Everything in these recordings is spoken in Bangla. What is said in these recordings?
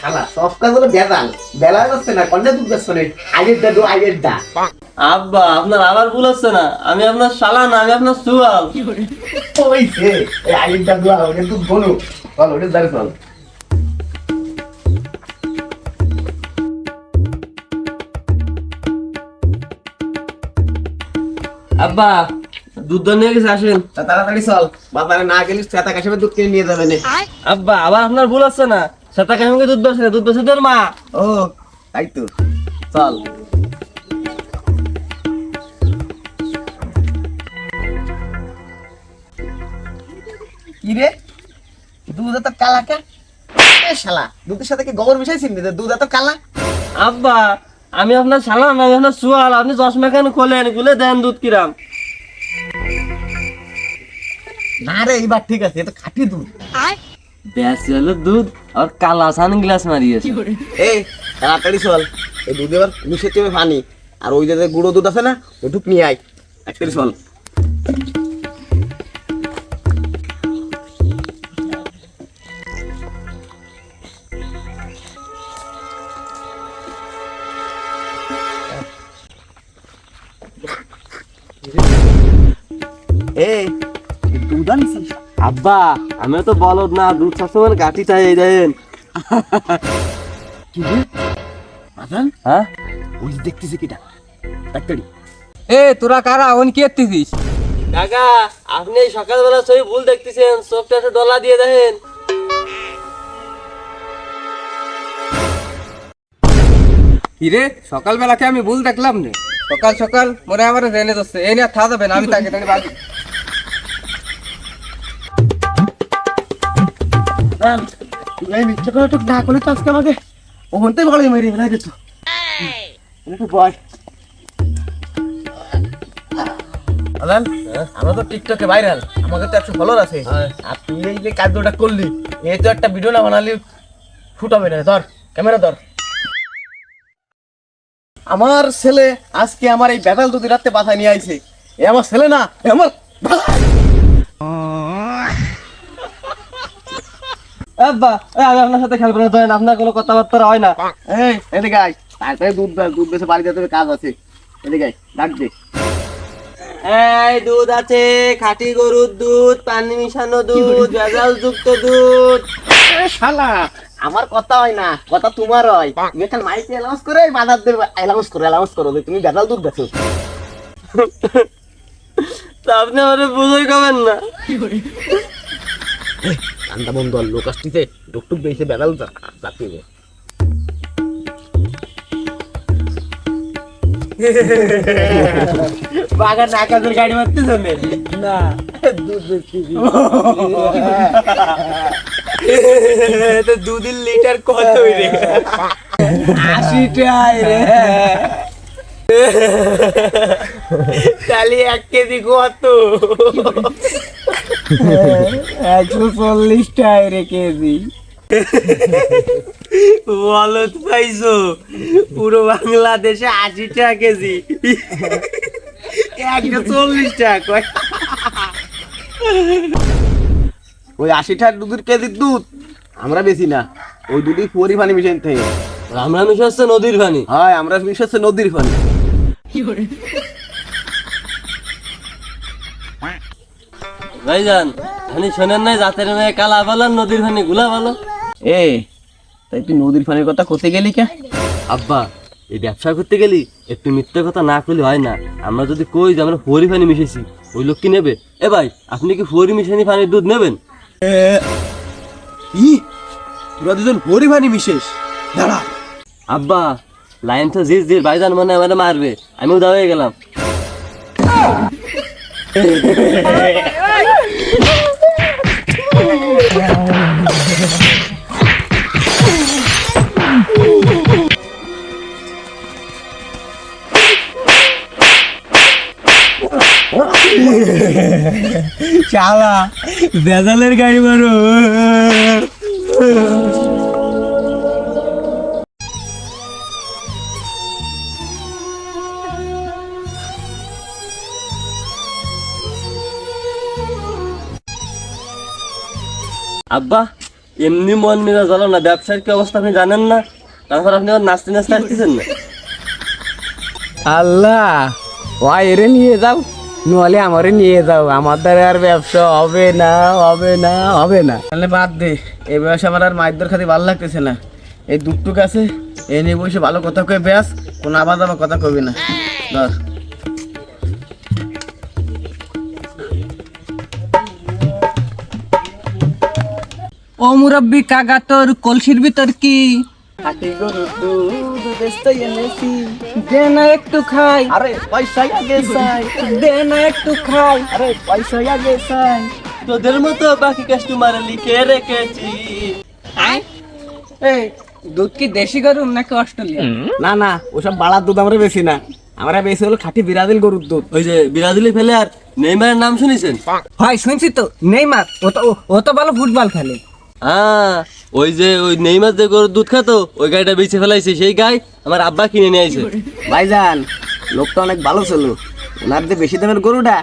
শালা সব কাজ হলো বেদাল বেলা যাচ্ছে না কন্যা দুধ না আগের দা দো আগের দা। আব্বা আপনার আবার ভুল হচ্ছে না। আমি আপনার শালা না আমি আপনার সুয়াল এই আগের দা দো আগের দুধ বলো চল ওটা দাঁড়ে চল। আব্বা দুধ নিয়ে গেছে আসেন। তাড়াতাড়ি চল। বাজারে না গেলে চেতা কাশে দুধ কিনে নিয়ে যাবে না। আব্বা আবার আপনার ভুল হচ্ছে না। সেটা কেমন দুধ বেছে দুধ বেছে তোর মা। ও তাই তো। চল। কি দুধ এত কালা কে শালা দুধের সাথে কি গোবর মিশাইছিস নি দুধ এত কালা। আব্বা আমি আপনার শালা আমি আপনার সুয়াল আপনি চশমা কেন খোলেন? খুলে দেন দুধ কিরাম। না রে এইবার ঠিক আছে এটা খাঁটি দুধ। ব্যাস হলো দুধ আর কালা সান গ্লাস মারিয়েছে এই তাড়াতাড়ি চল। এই দুধ এবার মিশে চেপে পানি। আর ওই যে গুঁড়ো দুধ আছে না ওটুক নিয়ে আয়। তাড়াতাড়ি চল। এই এই দুধ আনিস আব্বা আমি তো বলদ না দুধ সবসময় গাঠি চাই দেন কি রে? বাজান হ্যাঁ? ওই দেখতেছি কিটা। তাড়াতাড়ি এ তোরা কারা? ওন কি এত্তিছিস কাকা আপনি এই সকালবেলা ছবি ভুল দেখতেছেন চোখটা একটু ডলা দিয়ে দেখেন। হিরে সকালবেলাকে আমি ভুল দেখলাম রে। সকাল সকাল মনে আমার জেনে যাচ্ছে এই নিয়ে থাকা যাবে না আমি তাকে তাকে বাড়ি এই মিথ্যা করে না করলে তো আজকে আমাকে ওখানটাই ভালো মেরে ফেলা যেত একটু বয়। আলান আমরা তো টিকটকে ভাইরাল আমাকে তো একশো ফলোয়ার আছে। আর তুই এই যে কাজটা করলি এই তো একটা ভিডিও না বানালি ফুট হবে না ধর ক্যামেরা ধর। আমার ছেলে আজকে আমার এই ব্যাটাল দুদি রাতে বাসায় নিয়ে আইছে। এ আমার ছেলে না এ আমার আব্বা আমি আপনার সাথে খেলব না ধরেন আপনার কোনো কথাবার্তা হয় না। এই এদিকে আয়। তারপরে দুধ দুধ বেশি বাড়ি যেতে হবে, কাজ আছে। এদিকে আয় ডাক দে। এই দুধ আছে খাঁটি গরুর দুধ পানি মিশানো দুধ ভেজাল যুক্ত দুধ শালা আমার কথা হয় না কথা তোমার হয়। তুমি একটা মাইকে অ্যালাউন্স করে বাজার দেবে। অ্যালাউন্স করো অ্যালাউন্স করো তুমি বেতাল দুধ বেছো। আপনি আমারে বুঝই খাবেন না? কান্দা বন্ধ আর লোক আসতেছে ডুকটুক বেশি বেতাল চাপিয়ে বাগান আকাশের গাড়ি মারতে জানে না দুধ বেশি তো দুদিন লিটার কত রে। আশি টাই রে। তাহলে এক কেজি কত? একশো চল্লিশ রে কেজি বলত পাইছো? পুরো বাংলাদেশে আশি টাকা কেজি। একশো চল্লিশ টাকা ওই আশি টাকার দুধের কেজির দুধ আমরা বেশি না। ওই দুধই পুরি পানি মিশাইতে থেকে। আমরা মিশাচ্ছে নদীর পানি। হয় আমরা মিশাচ্ছে নদীর পানি। ভাইজান আপনি শোনেন নাই জাতের মেয়ে কালা ভালো নদীর পানি গুলা ভালো এ তাই তুই নদীর পানির কথা করতে গেলি কে? আব্বা এই ব্যবসা করতে গেলি একটু মিথ্যে কথা না করলে হয় না। আমরা যদি কই যে আমরা ফরি ফানি মিশেছি ওই লোক কি নেবে? এ ভাই আপনি কি ফরি মিশানি পানির দুধ নেবেন? ই তোরা দুজন ভরি পানি মিশেস। দাঁড়া। আব্বা লাইন তো জিজ জিজ ভাইজান মনে হয় মারবে। আমিও দাঁড়িয়ে গেলাম। চালা বেজালের গাড়ি মারো। আব্বা এমনি মন মেজাজ ভালো না ব্যবসার কি অবস্থা আপনি জানেন না? তারপর আপনি আবার নাচতে নাচতে আসতেছেন না? আল্লাহ ওয়া এরে নিয়ে যাও নহলে আমারে নিয়ে যাও। আমার দ্বারা আর ব্যবসা হবে না হবে না হবে না। তাহলে বাদ দে এই বয়সে আমার আর মায়ের দর খাতে ভালো লাগতেছে না। এই দুটুক আছে এ নিয়ে বসে ভালো কথা কয়ে ব্যাস কোনো আবার আবার কথা কবি না। ধর। ও মুরব্বি কাকা তোর কলসির ভিতর কি? গরুর দুধ বেচতে এনেছি। দে না একটু খাই। আরে পয়সা আগে চাই। দে না একটু খাই। আরে পয়সা আগে চাই। তোদের মতো বাকি কাস্টমার লিখে রেখেছি। এই দুধ কি দেশি গরুর নাকি অস্ট্রেলিয়া না না ওসব বাড়ার দুধ আমরা বেশি না। আমরা বেশি হলো খাঁটি বিরাদিল গরুর দুধ। ওই যে বিরাজিলি ফেলে আর নেইমারের নাম শুনেছেন? হয় শুনছি তো। নেইমার ও তো ও তো ভালো ফুটবল খেলে। হ্যাঁ ওই যে ওই নেইমার যে গরুর দুধ খাতো ওই গাইটা বেঁচে ফেলাইছে সেই গাই আমার আব্বা কিনে নিয়ে আইছে। ভাইজান লোকটা অনেক ভালো ছিল। ওনার যে বেশি দামের গরুটা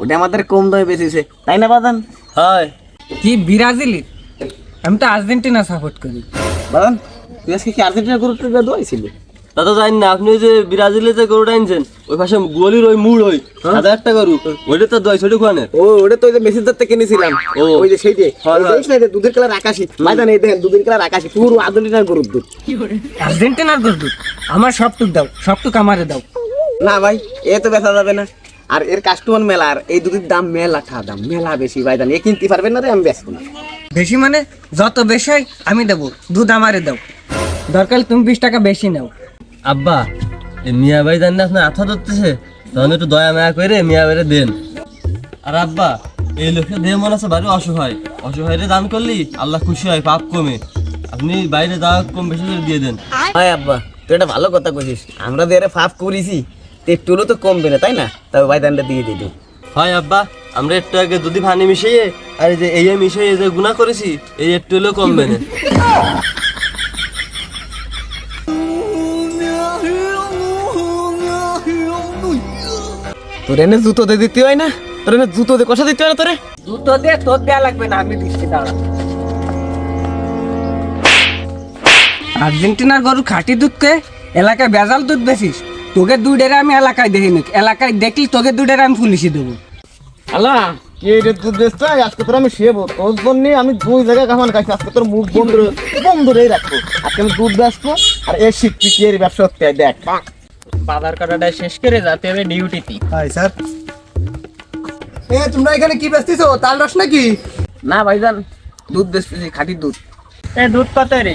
ওটা আমাদের কম দামে বেঁচেছে। তাই না বাদান হয়। কি ব্রাজিলি? আমি তো আর্জেন্টিনা সাপোর্ট করি। বাদান তুই আজকে কি আর্জেন্টিনা গরুটা দোয়াইছিলি তা তো জানি না আপনি যে ব্রাজিলে যে গরুটা আনছেন ওই পাশে গোলির ওই মুড় ওই হাজার একটা গরু ওইটা তো দশ ওইটা খুয়ানের। ও ওটা তো ওই যে মেসির দাঁতে কিনেছিলাম। ও। ওই যে হয়, হয়। দেখিস যে দুধের কালার আকাশি। ভাইজান এই দেখেন দুধের কালার আকাশি পুরো আর্জেন্টিনার গরুর দুধ। আর্জেন্টিনার গরু দুধ? আমার সবটুক দাও সবটুক আমারে দাও। না ভাই এ তো বেচা যাবে না। আর এর কাস্টমার মেলা আর এই দুধের দাম মেলা ঠা দাম মেলা বেশি ভাইজান এ কিনতে পারবেন না রে আমি বেচবো না। বেশি মানে যত বেশি হয় আমি দেবো। দুধ আমারে দাও। দরকার তুমি বিশ টাকা বেশি নাও। আব্বা এই মিয়া ভাই জানি আপনার আথা ধরতেছে তখন একটু দয়া মায়া করে মিয়া ভাইরে দেন। আর আব্বা এই লোকটা দেহ মনে আছে বাড়ি অসহায়। অসহায়রে দান করলি আল্লাহ খুশি হয় পাপ কমে। আপনি বাইরে যা কম বেশি করে দিয়ে দেন। হয় আব্বা তুই একটা ভালো কথা কইছিস। আমরা এর ফাফ করেছি তো একটু হলেও তো কমবে না তাই না? তবে ভাইজানটা দিয়ে দিদি হয় আব্বা আমরা একটু আগে দুধি পানি মিশিয়ে আর এই যে এই মিশিয়ে যে গুণা করেছি এই একটু হলেও কমবে না। তোর এনে জুতো দিয়ে দিতে হয় না? তোর এনে জুতো দিয়ে কষা দিতে হয় না তোরে? দুধ তো দে তোর দেয়া লাগবে না আমি দিচ্ছি দাঁড়া। আর্জেন্টিনার গরু খাঁটি দুধকে এলাকায় বেজাল দুধ বেশিস। তোকে দুধের আমি এলাকায় দেখিনি এলাকায় দেখলি তোকে দুধের আমি পুলিশে দেবো। আল্লাহ কি রে দুধ বেচতে আজকে তোর আমি শেবো তোর জন্য আমি দুই জায়গায় কামান খাইছি আজকে তোর মুখ বন্ধ বন্ধ রেই রাখব। আজকে আমি দুধ বেচবো আর এর শিখছি কি এর ব্যবসা করতে দেখ। বাজার কাটাটা শেষ করে যাতে হবে ডিউটিতে হাই স্যার। এ তোমরা এখানে কি বেচতেছো তাল রস নাকি? না ভাইজান দুধ বেচতেছি খাঁটি দুধ। এ দুধ কত রে?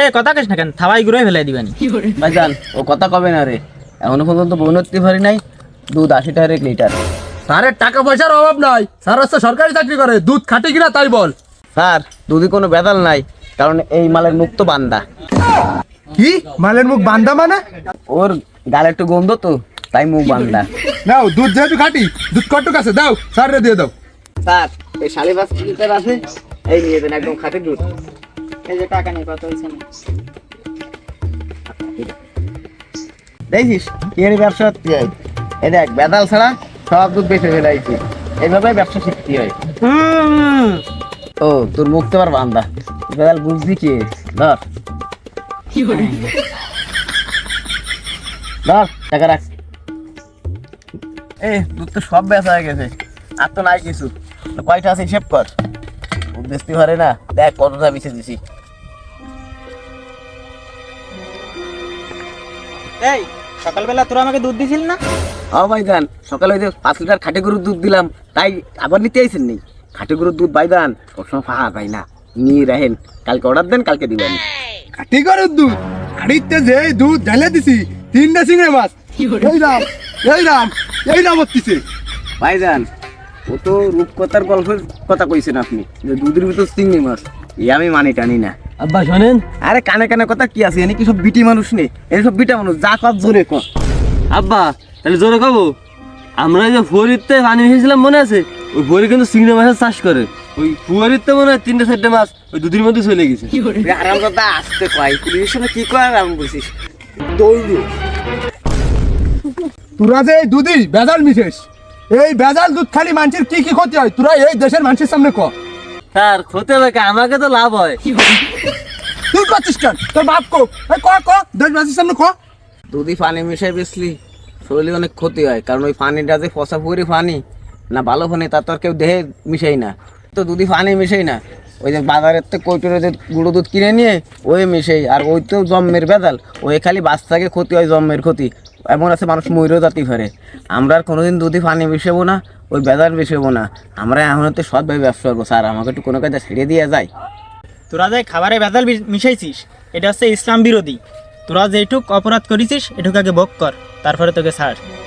এ কথা কেস না কেন? থাবাই ঘুরে ফেলাই দিবেন। ভাইজান ও কথা কবে না রে? এখনও পর্যন্ত বনতে পারি নাই। দুধ আশি টাকা এক লিটার। স্যারের টাকা পয়সার অভাব নাই। স্যার হচ্ছে সরকারি চাকরি করে। দুধ খাটি কিনা তাই বল। স্যার দুধে কোনো বেদাল নাই কারণ এই মালের মুখ তো বান্দা। কি? মালের মুখ বান্দা মানে? ওর গালে একটু গন্ধ তো তাই মুখ বান্দা। নাও দুধ যেহেতু খাটি দুধ কটুক আছে দাও স্যার দিয়ে দাও। স্যার এই পাঁচ লিটার আছে এই নিয়ে দেন একদম খাঁটি দুধ। এই যে টাকা নিয়ে কত হয়েছে দেখছিস কি এর ব্যবসা এই? দেখ বেদাল ছাড়া সব দুধ বেঁচে ফেলাইছি এইভাবে ব্যবসা শিখতে হয়। ও তোর মুখ তো আবার বান্দা। বেদাল বুঝবি কি? ধর। ধর টাকা রাখ। এ দুধ তো সব বেচা হয়ে গেছে। আর তো নাই কিছু। কয়টা আছে হিসেব কর। দুধ বেচতে পারে না। দেখ কতটা বেঁচে দিছি। এই সকালবেলা তোরা আমাকে দুধ দিছিল না? ও ভাইজান সকালে ওই যে পাঁচ লিটার খাটে গরুর দুধ দিলাম। তাই আবার নিতে আইসেন নি? খাটে গরুর দুধ ভাইজান সবসময় ফাঁকা পাই না। নিয়ে রাখেন। কালকে অর্ডার দেন কালকে দিবেন। খাটি করে দুধ। খাটিতে যে দুধ ঢেলে দিছি তিনটা চিংড়ে মাছ। এই রাম এই রাম এই রাম হচ্ছে ভাইজান ও তো রূপকথার গল্পের কথা কইছেন আপনি যে দুধের ভিতর চিংড়ি মাছ। এই আমি মানি টানি না। আব্বা শোনেন। আরে কানে কানে কথা কি আছে? এনে কি সব বিটি মানুষ নেই এনে সব বিটা মানুষ যা কর জোরে কর। আব্বা তাহলে জোরে কব? আমরা যে ফুয়ারিতে পানি মিশিয়েছিলাম মনে আছে? ওই ফুয়ারি কিন্তু চিংড়ি মাছের চাষ করে। ওই ফুয়ারিতে মনে হয় তিনটে চারটে মাছ ওই দুদিন মধ্যে চলে গেছে। আরাম কথা আসতে কয়। পুলিশের সঙ্গে কি কয় আর আমি বলছিস দৌড়ু তোরা যে এই দুধই বেজাল মিশেস এই ভেজাল দুধ খালি মানুষের কি কি ক্ষতি হয়? তোরা এই দেশের মানুষের সামনে ক। স্যার ক্ষতি হবে কি? আমাকে তো লাভ হয়। তুই করছিস কেন? তোর বাপ কো। এই ক ক দেশ মানুষের সামনে ক। দুধি পানি মিশাই বেশলি শরীরে অনেক ক্ষতি হয় কারণ ওই পানিটা যে ফসা পুরি পানি না ভালো পানি তার তো আর কেউ দেহে মিশাই না। তো দুধি পানি মিশাই না। ওই যে বাজারের থেকে কৈটোরে যে গুঁড়ো দুধ কিনে নিয়ে, ওই মিশাই। আর ওই তো জন্মের বেদাল ওই খালি বাচ্চাকে ক্ষতি হয় জন্মের ক্ষতি। এমন আছে মানুষ ময়ূরও জাতি ফেরে আমরা আর কোনোদিন দুধি পানি মিশাবো না, ওই বেদাল মিশাবো না। আমরা এখন তো সৎভাবে ব্যবসা করব। স্যার, আমাকে একটু কোনো কাজে ছেড়ে দিয়ে যায়। তোরা যে খাবারে ভেজাল বি- মিশাইছিস, এটা হচ্ছে ইসলাম বিরোধী। তোরা যেটুক অপরাধ করেছিস, এটুক আগে ভোগ কর। তারপরে তোকে ছাড়।